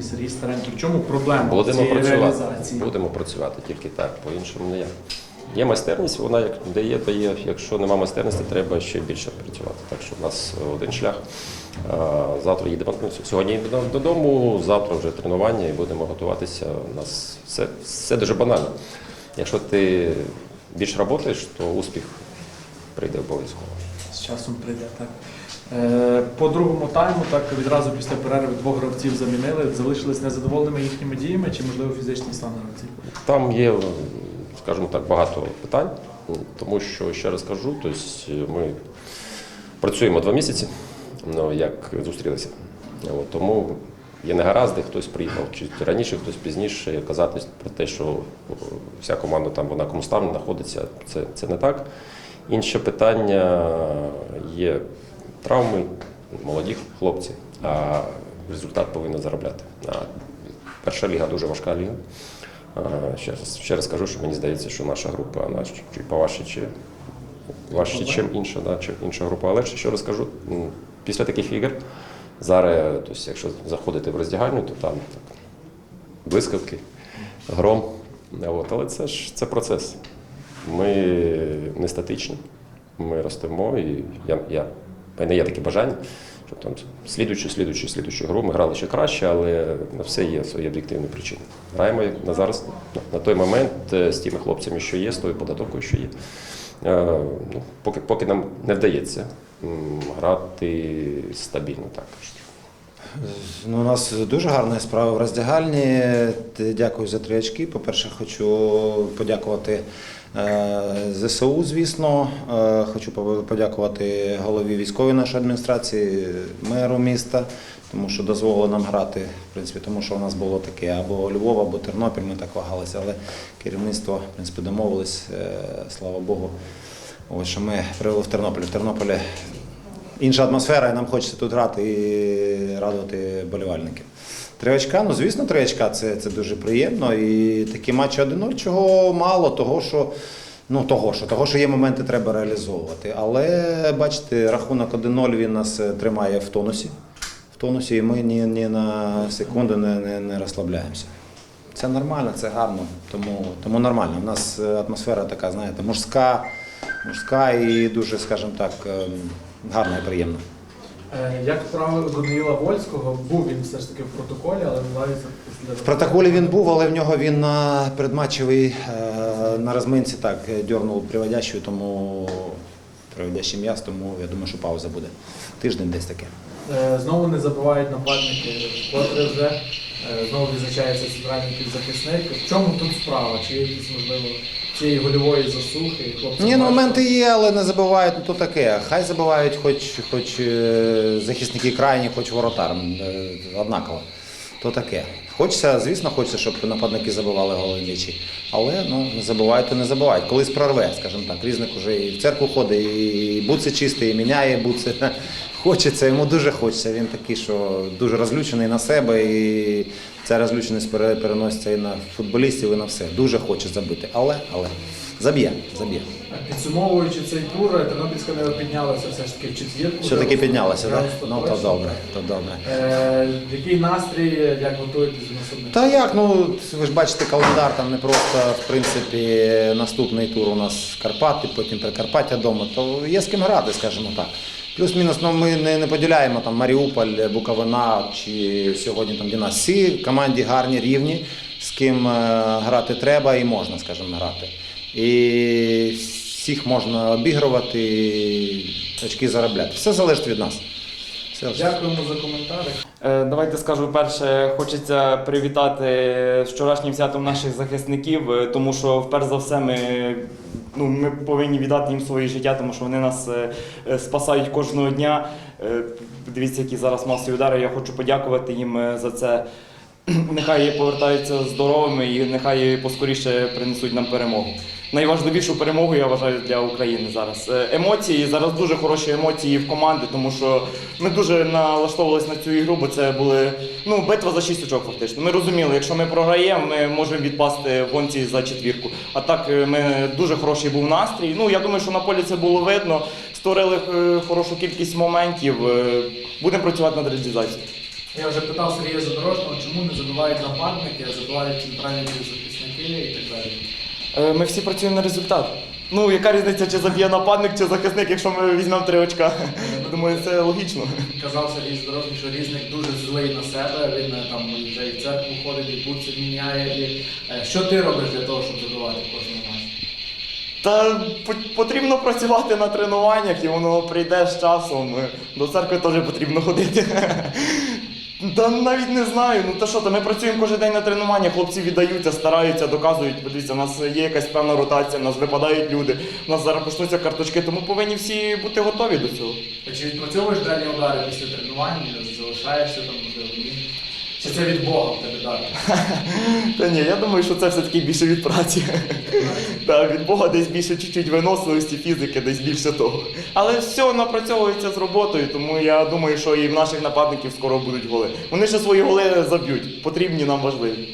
Волинський, Сергій Старенький. В чому проблема Будемо цієї працювати. реалізації? Будемо працювати тільки так, по-іншому ніяк. Є майстерність, вона як де є, то є. Якщо нема майстерності, треба ще більше працювати. Так що в нас один шлях. Завтра їдемо ну, сьогодні їдемо додому, завтра вже тренування і будемо готуватися. У нас все, все дуже банально. Якщо ти більше працюєш, то успіх прийде обов'язково. З часом прийде так. Е, По другому тайму, так відразу після перерви двох гравців замінили. Залишились незадоволеними їхніми діями чи, можливо, фізичний стан гравців? Там є, скажімо так, багато питань, тому що ще раз кажу, тобто ми працюємо два місяці, ну, як зустрілися. От, тому є негаразди, хтось приїхав чи раніше, хтось пізніше. Казати про те, що вся команда там в однаковому стані знаходиться, це, це не так. Інше питання є травми, молоді хлопці, а результат повинен заробляти. А перша ліга дуже важка ліга. Ще раз, ще раз кажу, що мені здається, що наша група, вона чуть поважче, чи важче, чим інша, да, чи інша група. Але ще раз кажу, після таких ігор зараз, тобто, якщо заходити в роздягальню, то там так, блискавки, гром. От, але це ж це процес. Ми не статичні, ми ростемо, і я, я, в мене є таке бажання, щоб там слідуючу, слідуючу, слідуючу гру ми грали ще краще, але на все є свої об'єктивні причини. Граємо на зараз, на той момент е, з тими хлопцями, що є, з тою податовкою, що є. Е, Ну, поки, поки нам не вдається грати стабільно, так. Ну, у нас дуже гарна справа в роздягальні. Дякую за три очки. По-перше, хочу подякувати е, ЗСУ, звісно. Е, Хочу подякувати голові військової нашої адміністрації, меру міста, тому що дозволили нам грати, в принципі, тому що у нас було таке або Львов, або Тернопіль, ми так вагалися, але керівництво, в принципі, домовились, е, слава Богу. Ось що ми привели в Тернопіль. В Тернополі інша атмосфера, і нам хочеться тут грати і радувати болівальників. Три очка, ну звісно, три очка це, це дуже приємно. І такі матчі 1-0, чого мало, того, що. Ну, того, що, того, що є моменти, треба реалізовувати. Але бачите, рахунок 1-0 він нас е, тримає в тонусі. В тонусі, і ми ні, ні на секунду не, не, не розслабляємося. Це нормально, це гарно, тому, тому нормально. У нас е, атмосфера така, знаєте, мужська, мужська і дуже, скажімо так, гарна і приємна. Е, Як правило Даниїла Вольського, був він все ж таки в протоколі, але вилазиться В протоколі він був, але в нього він на передматчевий е, на розминці так дьорнув приводящою, тому приводящий м'яз, тому я думаю, що пауза буде. Тиждень десь таке. Е, Знову не забувають нападники, вкотре вже знову відзначається центральний півзахисник. В чому тут справа? Чи є якісь можливо цієї гольової засухи? хлопці Ні, ну моменти є, але не забувають, ну то таке. Хай забувають хоч, хоч е, захисники крайні, хоч воротар. е, Однаково. То таке. Хочеться, звісно, хочеться, щоб нападники забивали голи. Але ну, не забувають, то не забувають. Колись прорве, скажімо так. Різник уже і в церкву ходить, і буци чистий, і міняє буци. Хочеться, йому дуже хочеться. Він такий, що дуже розлючений на себе, і ця розлюченість переноситься і на футболістів, і на все. Дуже хоче забити. Але, але заб'є, заб'є. Підсумовуючи цей тур, Тернопільська не піднялася все ж таки в четвірку. Все-таки піднялася, так? Ну то добре, то добре. Е, Який настрій, як готуєтесь до наступних? Та як, ну ви ж бачите, календар там не просто, в принципі, наступний тур у нас Карпати, потім Прикарпаття вдома, то є з ким грати, скажімо так. Плюс-мінус, ну ми не, не поділяємо там Маріуполь, Буковина чи сьогодні там Дінас. Всі команді гарні, рівні, з ким е, грати треба і можна, скажімо, грати. І всіх можна обігрувати, очки заробляти. Все залежить від нас. Все. Дякуємо за коментарі. Е, Давайте скажу перше, хочеться привітати з вчорашнім святом наших захисників, е, тому що вперше за все ми, ну, ми повинні віддати їм своє життя, тому що вони нас е, спасають кожного дня. Дивіться, які зараз масові удари. Я хочу подякувати їм за це. Нехай повертаються здоровими і нехай поскоріше принесуть нам перемогу. Найважливішу перемогу я вважаю для України зараз. Е, Емоції зараз дуже хороші емоції в команди, тому що ми дуже налаштовувалися на цю ігру, бо це були ну битва за шість очок. Фактично. Ми розуміли, якщо ми програємо, ми можемо відпасти в гонці за четвірку. А так е, ми дуже хороший був настрій. Ну я думаю, що на полі це було видно. Створили е, хорошу кількість моментів. Будемо працювати над реалізацією. Я вже питав Сергія Задорожного, чому не забивають нападники, а забивають центральні захисники і так далі. Е, Ми всі працюємо на результат. Ну, яка різниця, чи заб'є нападник, чи захисник, якщо ми візьмемо три очка. Думаю, це логічно. Казав Сергій Задорожний, що різник дуже злий на себе, він е, там вже і в церкву ходить, і бутси міняє. І, е, що ти робиш для того, щоб забивати в кожному матчі? Та по- потрібно працювати на тренуваннях, і воно прийде з часом. Е, До церкви теж потрібно ходити. Та навіть не знаю. Ну та що, то ми працюємо кожен день на тренуваннях, хлопці віддаються, стараються, доказують. Подивіться, у нас є якась певна ротація, у нас випадають люди, у нас зараз почнуться карточки, тому повинні всі бути готові до цього. А Чи відпрацьовуєш дальні удари після тренувань, залишаєшся там, можливо, ні? Чи це від Бога в тебе дати? Та ні, я думаю, що це все-таки більше від праці. Та, від Бога десь більше чуть-чуть виносливості, фізики, десь більше того. Але все напрацьовується з роботою, тому я думаю, що і в наших нападників скоро будуть голи. Вони ще свої голи заб'ють, потрібні нам важливі.